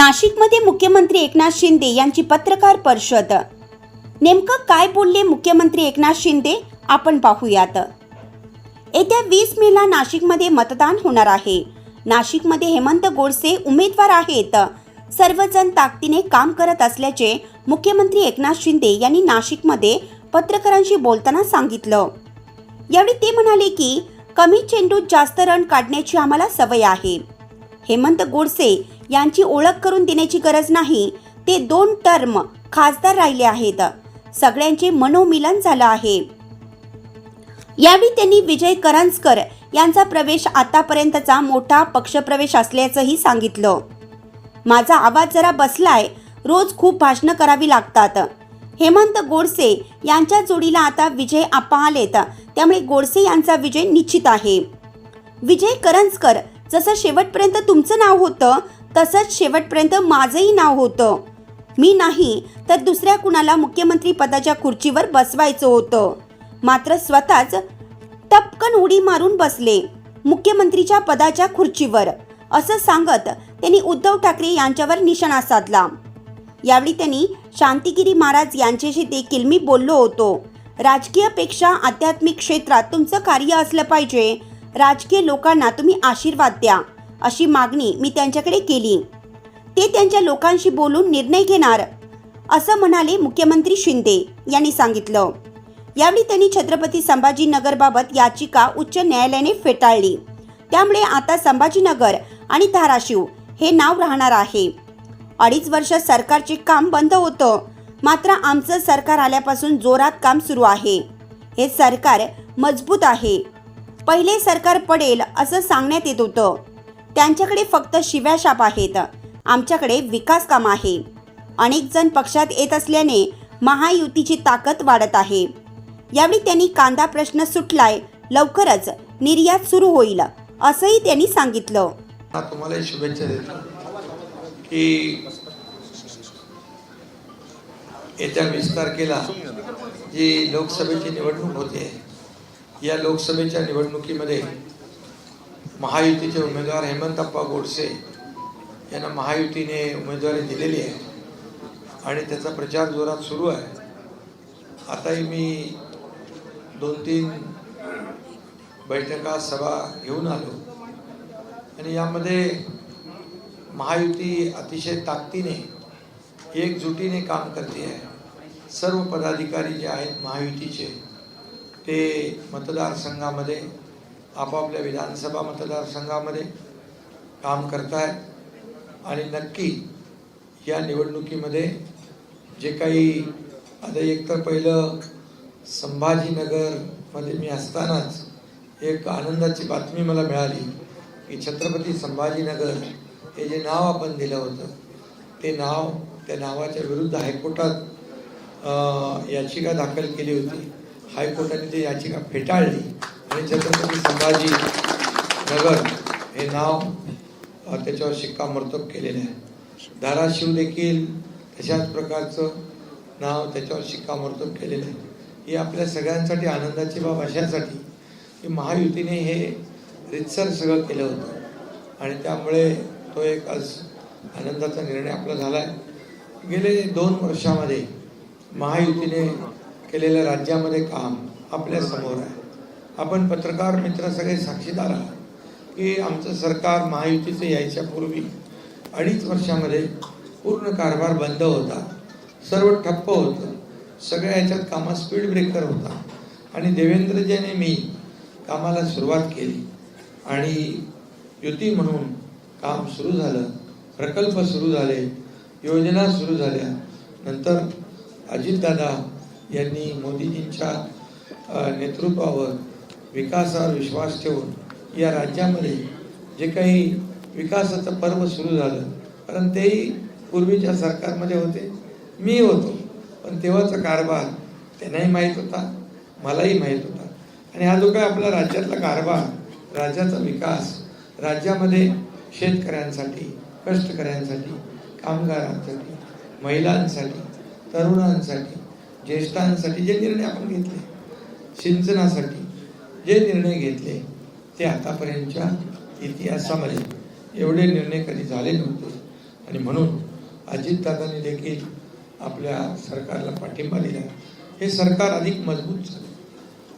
नाशिकमध्ये मुख्यमंत्री एकनाथ शिंदे यांची पत्रकार परिषद. नेमकं काय बोलले मुख्यमंत्री एकनाथ शिंदे? आपण पाहूयात. येत्या वीस मेला नाशिकमध्ये मतदान होणार आहे. नाशिकमध्ये हेमंत गोडसे उमेदवार आहेत. सर्वजण ताकदीने काम करत असल्याचे मुख्यमंत्री एकनाथ शिंदे यांनी नाशिकमध्ये पत्रकारांशी बोलताना सांगितलं. यावेळी ते म्हणाले की कमी चेंडूत जास्त रन काढण्याची आम्हाला सवय आहे. हेमंत गोडसे यांची ओळख करून देण्याची गरज नाही. ते दोन टर्म खासदार राहिले आहेत. सगळ्यांचे मनोमिलन झालं आहे. यावेळी त्यांनी विजय करंजकर यांचा प्रवेश आतापर्यंतचा मोठा पक्षप्रवेश असल्याचंही सांगितलं. माझा आवाज जरा बसलाय. रोज खूप भाषणं करावी लागतात. हेमंत गोडसे यांच्या जोडीला आता विजय आप्पा आलेत त्यामुळे गोडसे यांचा विजय निश्चित आहे. विजय करंजकर जसं शेवटपर्यंत तुमचं नाव होतं तसंच शेवटपर्यंत माझंही नाव होतं. मी नाही तर दुसऱ्या कुणाला मुख्यमंत्री पदाच्या खुर्चीवर बसवायचं होतं. मात्र स्वतःच टपकन उडी मारून बसले मुख्यमंत्रीच्या पदाच्या खुर्चीवर असं सांगत त्यांनी उद्धव ठाकरे यांच्यावर निशाणा साधला. यावेळी त्यांनी शांतिगिरी महाराज यांच्याशी देखील मी बोललो होतो. राजकीयपेक्षा आध्यात्मिक क्षेत्रात तुमचं कार्य असलं पाहिजे. राजकीय लोकांना तुम्ही आशीर्वाद द्या. अशी मागणी मी त्यांच्याकडे केली. ते त्यांच्या लोकांशी बोलून निर्णय घेणार असं म्हणाले मुख्यमंत्री शिंदे यांनी सांगितलं. यावेळी त्यांनी छत्रपती संभाजीनगरबाबत याचिका उच्च न्यायालयाने फेटाळली. त्यामुळे आता संभाजीनगर आणि धाराशिव हे नाव राहणार आहे. अडीच वर्ष सरकारचे काम बंद होतं. मात्र आमचं सरकार आल्यापासून जोरात काम सुरू आहे. हे सरकार मजबूत आहे. पहिले सरकार पडेल असं सांगण्यात येत होतं. त्यांच्याकडे फक्त शिव्याशाप आहेत. आमच्याकडे विकास काम आहे. अनेक जण पक्षात येत असल्याने महायुतीची ताकद वाढत आहे. यावेळी त्यांनी कांदा प्रश्न सुटलाय लवकरच निर्यात सुरू होईल असंही त्यांनी सांगितलं. तुम्हाला शुभेच्छा देतो. की येत्या वीस तारखेला जी लोकसभेची निवडणूक होते या लोकसभेच्या निवडणुकीमध्ये महायुतीचे उमेदवार हेमंतप्पा गोडसे यांना महायुतीने उमेदवारी दिलेली आहे. आणि त्याचा प्रचार जोरात सुरू आहे. आताही मी दोन तीन बैठका सभा घेऊन आलो. आणि यामध्ये महायुती अतिशय ताकदीने एकजुटीने काम करते आहे. सर्व पदाधिकारी जे आहेत महायुतीचे ते मतदारसंघामध्ये आपापल्या विधानसभा मतदारसंघामध्ये काम करत आहेत आणि नक्की या निवडणुकीमध्ये जे काही आता एकतर पहिलं संभाजीनगरमध्ये मी असतानाच एक आनंदाची बातमी मला मिळाली की छत्रपती संभाजीनगर हे जे नाव आपण दिलं होतं ते नाव त्या नावाच्या विरुद्ध हायकोर्टात याचिका दाखल केली होती. हायकोर्टाने ती याचिका फेटाळली. आणि छत्रपती संभाजी नगर हे नाव त्याच्यावर शिक्कामोर्तब केलेले आहे. धाराशिव देखील तशाच प्रकारचं नाव त्याच्यावर शिक्कामोर्तब केलेलं आहे. ही आपल्या सगळ्यांसाठी आनंदाची बाब अशासाठी की महायुतीने हे रितसर सगळं केलं होतं. आणि त्यामुळे तो एक आज आनंदाचा निर्णय आपला झाला आहे गेले दोन वर्षामध्ये महायुतीने केलेलं राज्यामध्ये काम आपल्यासमोर आहे. आपण पत्रकार मित्र सगळे साक्षीदार आहात. की आमचं सरकार महायुतीचं यायच्यापूर्वी अडीच वर्षामध्ये पूर्ण कारभार बंद होता. सर्व ठप्प होतं. सगळ्या याच्यात कामात स्पीड ब्रेकर होता. आणि देवेंद्रजीने मी कामाला सुरुवात केली. आणि युती म्हणून काम सुरू झालं. प्रकल्प सुरू झाले. योजना सुरू झाल्या. नंतर अजितदादा यांनी मोदीजींच्या नेतृत्वावर विकासावर विश्वास ठेवून या राज्यामध्ये जे काही विकासाचं पर्व सुरू झालं कारण तेही पूर्वीच्या सरकारमध्ये होते. मी होतो पण तेव्हाचा कारभार त्यांनाही माहीत होता मलाही माहीत होता. आणि हा जो काही आपला राज्यातला कारभार राज्याचा विकास राज्यामध्ये शेतकऱ्यांसाठी कष्टकऱ्यांसाठी कामगारांसाठी महिलांसाठी तरुणांसाठी ज्येष्ठांसाठी जे निर्णय आपण घेतले सिंचनासाठी जे निर्णय घेतले ते आतापर्यंतच्या इतिहासामध्ये एवढे निर्णय कधी झाले नव्हते. आणि म्हणून अजितदादांनी देखील आपल्या सरकारला पाठिंबा दिला. हे सरकार अधिक मजबूत झालं.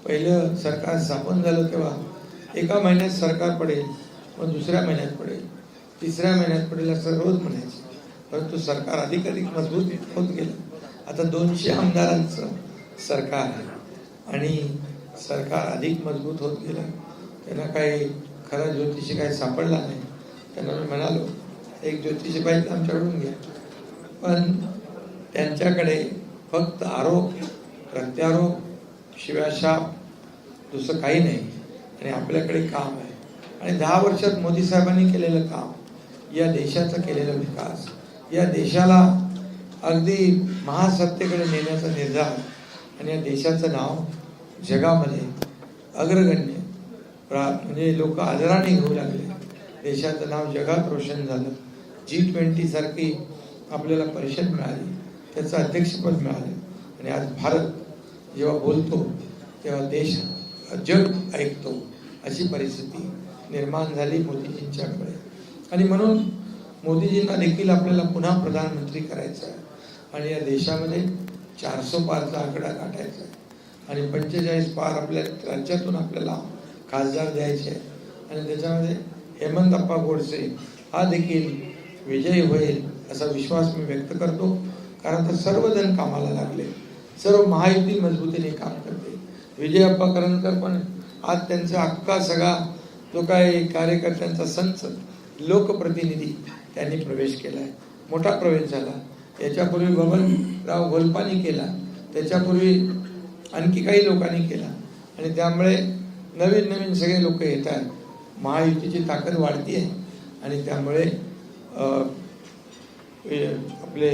पहिलं सरकार स्थापन झालं तेव्हा एका महिन्यात सरकार पडेल मग दुसऱ्या महिन्यात पडेल. तिसऱ्या महिन्यात पडेल असं रोज म्हणायचं. परंतु सरकार अधिक अधिक मजबूत होत गेलं. आता दोनशे आमदारांचं सरकार आहे. आणि सरकार अधिक मजबूत होत गेलं. त्यांना काही खरा ज्योतिषी काही सापडला नाही. त्यांना मी म्हणालो एक ज्योतिषी पाहिजे आमच्याकडून घ्या. पण त्यांच्याकडे फक्त आरोप प्रत्यारोप शिव्याशाप दुसरं काही नाही. आणि आपल्याकडे काम आहे. आणि दहा वर्षात मोदी साहेबांनी केलेलं काम या देशाचा केलेला विकास या देशाला अगदी महासत्तेकडे नेण्याचा निर्धार आणि या देशाचं नाव जगामध्ये अग्रगण्य प्रा- म्हणजे लोक आदराने घेऊ लागले. देशाचं नाव जगात रोशन झालं. जी ट्वेंटी सारखी आपल्याला परिषद मिळाली. त्याचं अध्यक्षपद मिळालं. आणि आज भारत जेव्हा बोलतो तेव्हा देश जग ऐकतो. अशी परिस्थिती निर्माण झाली मोदीजींच्याकडे. आणि म्हणून मोदीजींना देखील आपल्याला पुन्हा प्रधानमंत्री करायचं आहे. आणि या देशामध्ये चारसो पारचा आकडा गाठायचा आहे. आणि पंचेचाळीस पार आपल्या राज्यातून आपल्याला खासदार द्यायचे आणि त्याच्यामध्ये हेमंतप्पा गोडसे हा देखील विजयी होईल असा विश्वास मी व्यक्त करतो. कारण तर सर्वजण कामाला लागले. सर्व महायुती मजबूतीने काम करते. विजय अप्पा करंदकर पण आज त्यांचा अख्खा सगळा जो काही कार्यकर्त्यांचा संच लोकप्रतिनिधी त्यांनी प्रवेश केला आहे मोठा प्रवेश झाला. याच्यापूर्वी बबनराव गोलपानी केला. त्याच्यापूर्वी आणखी काही लोकांनी केला. आणि त्यामुळे नवीन नवीन सगळे लोक येत आहेत महायुतीची ताकद वाढती आहे आणि त्यामुळे आपले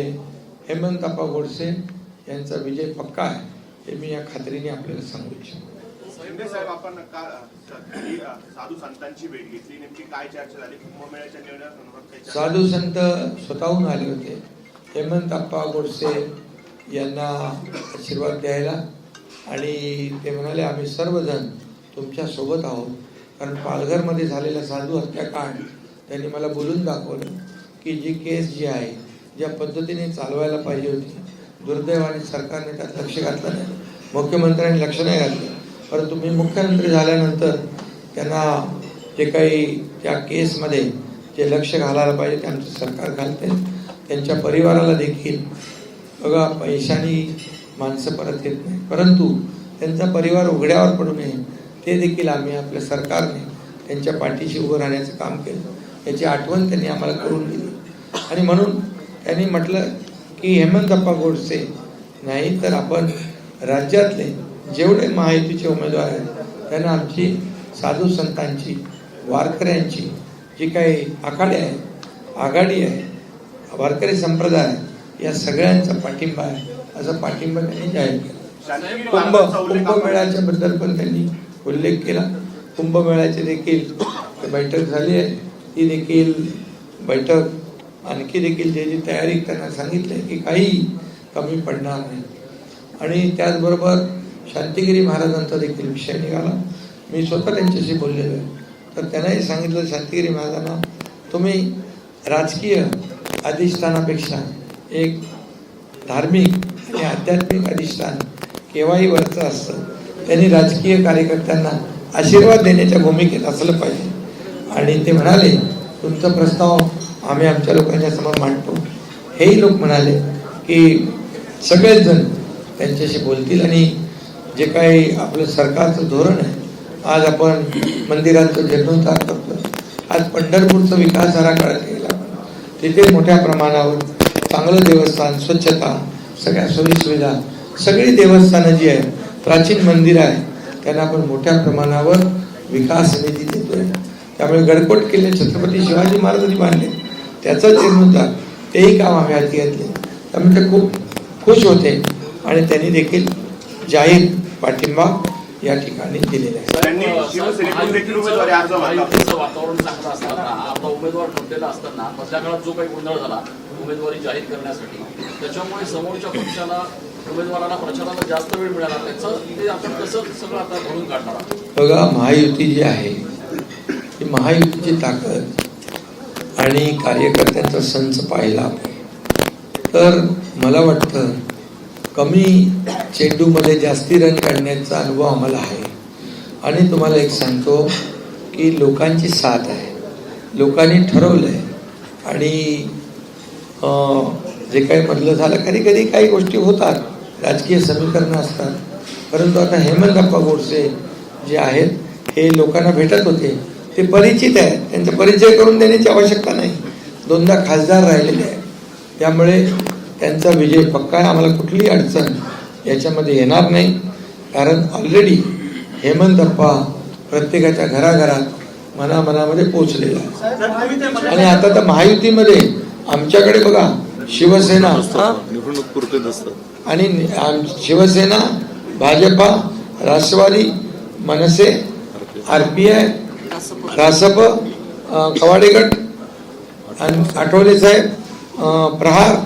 हेमंतप्पा गोडसे यांचा विजय पक्का आहे हे मी या खात्रीने आपल्याला सांगू इच्छितो. साहेब आपण साधू संतांची भेट घेतली. नेमकी काय चर्चा झाली? कुंभमेळ्याच्या निर्णयासंदर्भात साधू संत स्वतःहून आले होते. हेमंत अप्पा गोडसे यांना आशीर्वाद द्यायला आणि ते म्हणाले आम्ही सर्वजण तुमच्यासोबत आहोत. कारण पालघरमध्ये झालेला साधू हत्याकांड त्यांनी मला बोलून दाखवलं की जी केस जी आहे ज्या पद्धतीने चालवायला पाहिजे होती दुर्दैवाने सरकारने त्यात लक्ष घातलं नाही. मुख्यमंत्र्यांनी लक्ष नाही घातलं. परंतु मी मुख्यमंत्री झाल्यानंतर त्यांना जे काही त्या केसमध्ये जे लक्ष घालायला पाहिजे ते आमचं सरकार घालते त्यांच्या परिवाराला देखील बघा पैशानी माणसं परत येत नाही परंतु त्यांचा परिवार उघड्यावर पडू नये. ते देखील आम्ही आपल्या सरकारने त्यांच्या पाठीशी उभं राहण्याचं काम केलं. याची आठवण त्यांनी आम्हाला करून दिली. आणि म्हणून त्यांनी म्हटलं की हेमंतप्पा गोडसे नाही तर आपण राज्यातले जेवढे महायुतीचे उमेदवार आहेत त्यांना आमची साधू संतांची वारकऱ्यांची जी काही आखाडे आहे आघाडी आहे वारकरी संप्रदाय या सगळ्यांचा पाठिंबा आहे. असा पाठिंबा त्यांनी जाहीर केला. कुंभ कुंभमेळ्याच्या बद्दल पण त्यांनी उल्लेख केला. कुंभमेळ्याची देखील बैठक झाली आहे. ती देखील बैठक आणखी देखील जे जी तयारी त्यांना सांगितली की काही कमी पडणार नाही. आणि त्याचबरोबर शांतिगिरी महाराजांचा देखील विषय निघाला. मी स्वतः त्यांच्याशी बोललेलो आहे. तर त्यांनाही सांगितलं शांतिगिरी महाराजांना तुम्ही राजकीय अधिष्ठानापेक्षा एक धार्मिक आणि आध्यात्मिक अधिष्ठान केव्हाही वरचं असतं. त्यांनी राजकीय कार्यकर्त्यांना आशीर्वाद देण्याच्या भूमिकेत असलं पाहिजे. आणि ते म्हणाले तुमचा प्रस्ताव आम्ही आमच्या लोकांच्या समोर मांडतो. हेही लोक म्हणाले की सगळेच जण त्यांच्याशी बोलतील आणि जे काही आपलं सरकारचं धोरण आहे आज आपण मंदिरांचं जीर्णोद्धार करतो आज पंढरपूरचा विकास आराखडा केला. तिथे मोठ्या प्रमाणावर चांगलं देवस्थान स्वच्छता सगळ्या सोयीसुविधा सगळी देवस्थानं जी आहेत प्राचीन मंदिरं आहे त्यांना आपण मोठ्या प्रमाणावर विकास निधी देतोय त्यामुळे गडकोट किल्ले छत्रपती शिवाजी महाराजांनी बांधले. त्याचा जीर्णोद्धार तेही काम आम्ही हाती घेतले. त्यामुळे ते खूप खुश होते आणि त्यांनी देखील जाहीर पाठिंबा या ठिकाणी दिलेला आहे. उमेदवारी जाहीर करण्यासाठी. त्याच्यामुळे समोरच्या पक्षाला उमेदवाराला प्रचाराला जास्त वेळ मिळाला. त्याचं ते आपण कसं सगळं आता भरून काढणार आहोत? बघा महायुती जी आहे ती महायुतीची ताकद आणि कार्यकर्त्यांचा संच पाहिला तर मला वाटतं कमी चेंडूमध्ये जास्ती रन काढण्याचा अनुभव आम्हाला आहे. आणि तुम्हाला एक सांगतो की लोकांची साथ आहे. लोकांनी ठरवलं आहे आणि जे काही म्हटलं झालं कधी कधी काही गोष्टी होतात. राजकीय समीकरणं असतात. परंतु आता हेमंतप्पा गोडसे जे आहेत हे लोकांना भेटत होते. ते परिचित आहेत. त्यांचा परिचय करून देण्याची आवश्यकता नाही. दोनदा खासदार राहिलेले आहेत. त्यामुळे त्यांचा विजय पक्का आहे. आम्हाला कुठलीही अडचण याच्यामध्ये येणार नाही. कारण ऑलरेडी हेमंतप्पा प्रत्येकाच्या घराघरात मनामनामध्ये पोचलेला आहे आणि आता तर महायुतीमध्ये आमच्याकडे बघा शिवसेना. आणि आम- Shiv Sena Bhajpa Rashtrawadi Manase R P I Rasap अं, कवाडे गट आणि आठवले साहेब प्रहार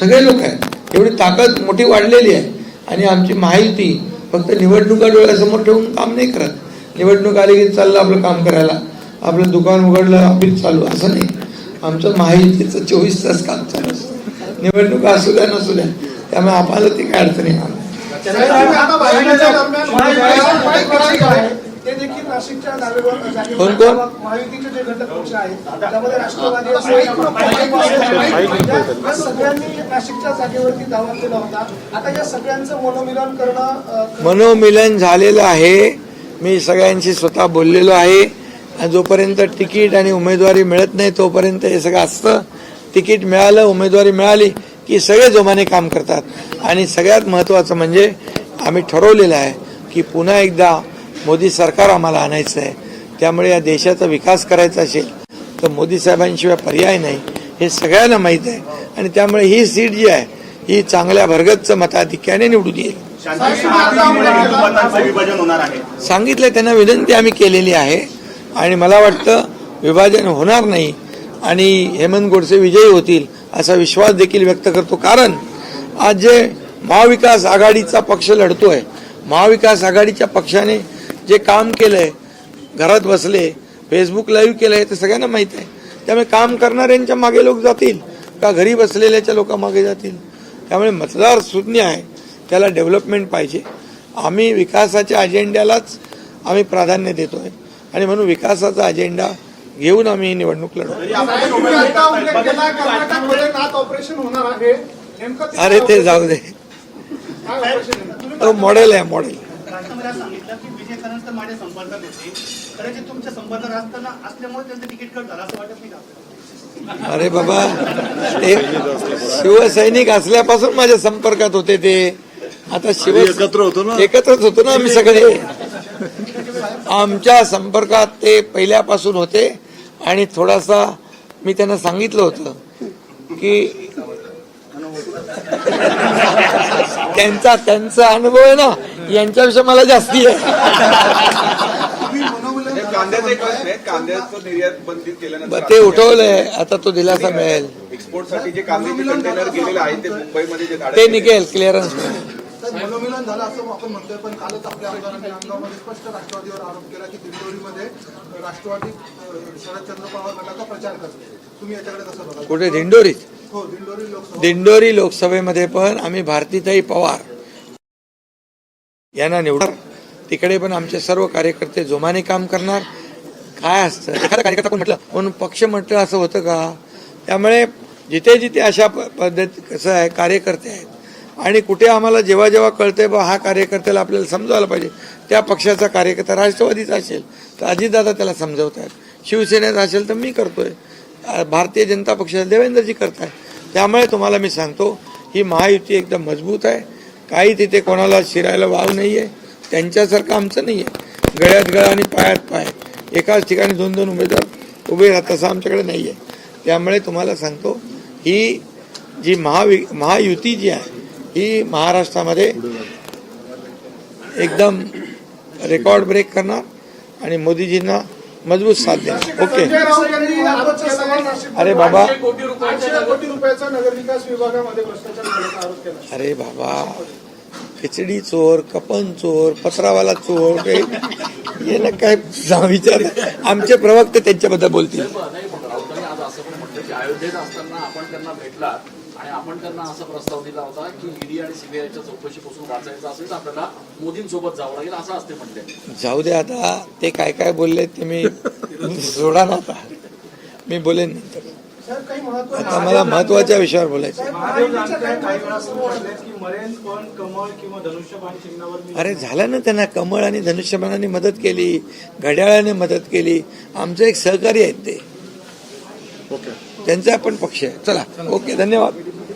सगळे लोक आहेत. एवढी ताकद मोठी वाढलेली आहे. आणि आमची महायुती फक्त निवडणुका डोळ्यासमोर ठेवून काम नाही करत. निवडणूक आली की चाललं आपलं काम करायला. आपलं दुकान उघडलं ऑफिस चालू असं नाही. आमचं माहितीचं चोवीस तास काम चालू असतं. निवडणुका असू द्या नसू द्या. त्यामुळे आम्हाला ती काय अडचण येणार ते देखील कोण कोण? मनोमिलन झालेलं आहे. मी सगळ्यांशी स्वतः बोललेलो आहे. जोपर्यंत तिकीट आणि उमेदवारी मिळत नाही तोपर्यंत हे सगळं असतं तिकीट मिळालं उमेदवारी मिळाली की सगळे जोमाने काम करतात आणि सगळ्यात महत्त्वाचं म्हणजे आम्ही ठरवलेलं आहे की पुन्हा एकदा मोदी सरकार आम्हाला आणायचं आहे त्यामुळे या देशाचा विकास करायचा असेल तर मोदी साहेबांशिवाय पर्याय नाही हे सगळ्यांना माहीत आहे आणि त्यामुळे ही सीट जी आहे ही चांगल्या भरगतचं मताधिक्याने निवडून येईल आहे सांगितलं त्यांना विनंती आम्ही केलेली आहे आणि मला वाटतं विभाजन होणार नाही आणि हेमंत गोडसे विजयी होतील असा विश्वास देखील व्यक्त करतो. कारण आज जे महाविकास आघाडीचा पक्ष लढतो आहे महाविकास आघाडीच्या पक्षाने जे काम केलं आहे घरात बसले फेसबुक लाईव्ह केलं आहे ते सगळ्यांना माहीत आहे. त्यामुळे काम करणाऱ्यांच्या मागे लोक जातील का घरी बसलेल्याच्या लोकांमागे जातील? त्यामुळे मतदार शून्य आहे त्याला डेव्हलपमेंट पाहिजे. आम्ही विकासाच्या अजेंड्यालाच आम्ही प्राधान्य देतो आहे आणि म्हणून विकासाचा अजेंडा घेऊन आम्ही ही निवडणूक लढवतो तुम्ही आता उल्लेख केला कर्नाटकमध्ये नाथ ऑपरेशन होणार आहे. नेमकं ते अरे ते जाऊ दे? तो मॉडेल आहे मॉडेल? अरे बाबा ते शिवसैनिक असल्यापासून माझ्या संपर्कात होते ते. आता शिव एकत्र होतो ना? एकत्रच होतो ना आम्ही सगळे. आमच्या संपर्कात ते पहिल्यापासून होते आणि थोडासा मी त्यांना सांगितलं होतं की त्यांचा त्यांचा अनुभव आहे ना यांच्याविषयी मला जास्ती आहे. ते उठवलंय आता तो दिलासा मिळेल. एक्सपोर्टसाठी जे कांद्याचे कंटेनर गेलेले आहेत ते मुंबईमध्ये जे ते निघेल क्लिअरन्स मनोमिलन झालं असं आपण म्हणतोय पण कालच आपल्या आमदारांनी नांदगावमध्ये स्पष्ट राष्ट्रवादीवर आरोप केला की दिंडोरीमध्ये राष्ट्रवादी अ, शरदचंद्र पवार गटाचा प्रचार करते तुम्ही याच्याकडे कसं बघा कुठे? दिंडोरीत? हो दिंडोरी लोकसभा. दिंडोरी लोकसभेमध्ये पण आम्ही भारतीताई पवार यांना निवडणार तिकडे पण आमचे सर्व कार्यकर्ते जोमाने काम करणार. काय असतं? एखादा कार्यकर्ता कोण म्हटलं? म्हणून पक्ष म्हटलं? असं होतं का? त्यामुळे जिथे जिथे अशा पद्धत कसं आहे कार्यकर्ते आहेत आणि कुठे आम्हाला जेव्हा जेव्हा कळतंय बा हा कार्यकर्त्याला आपल्याला समजावला पाहिजे त्या पक्षाचा कार्यकर्ता राष्ट्रवादीचा असेल तर अजितदादा त्याला समजवतात. शिवसेनेचा असेल तर मी करतोय. भारतीय जनता पक्षाचा देवेंद्रजी करताय. त्यामुळे तुम्हाला मी सांगतो ही महायुती एकदम मजबूत आहे. काही तिथे कोणाला शिरायला वाव नाही आहे त्यांच्यासारखं आमचं नाही आहे गळ्यात गळा आणि पायात पाय. एकाच ठिकाणी दोन दोन उमेदवार उभे राहत असं आमच्याकडे नाही आहे त्यामुळे तुम्हाला सांगतो ही जी महावि महायुती जी आहे ही महाराष्ट्रामध्ये एकदम रेकॉर्ड ब्रेक करणार आणि मोदीजींना मजबूत साथ देणार. ओके अरे बाबा. अरे बाबा. खिचडी चोर कपन चोर पत्रावाला चोर काही ये ना काय विचार. आमचे प्रवक्ते त्यांच्याबद्दल बोलतील. आपण त्यांना असा प्रस्ताव दिला होता की ईडी आणि सीबीआयच्या चौकशीपासून वाचायचं असेल तर आपल्याला मोदींसोबत जावं लागेल असं असते म्हटले जाऊ दे आता ते काय काय बोलले ते मी सोडा ना आता. मी बोलेन नंतर. सर काही महत्त्व आता मला महत्त्वाच्या विषयावर बोलायचं अरे झालं ना त्यांना कमळ आणि धनुष्यबाणाने मदत केली घड्याळाने मदत केली. आमचे एक सहकारी आहेत ते. त्यांचा पण पक्ष आहे. चला ओके धन्यवाद.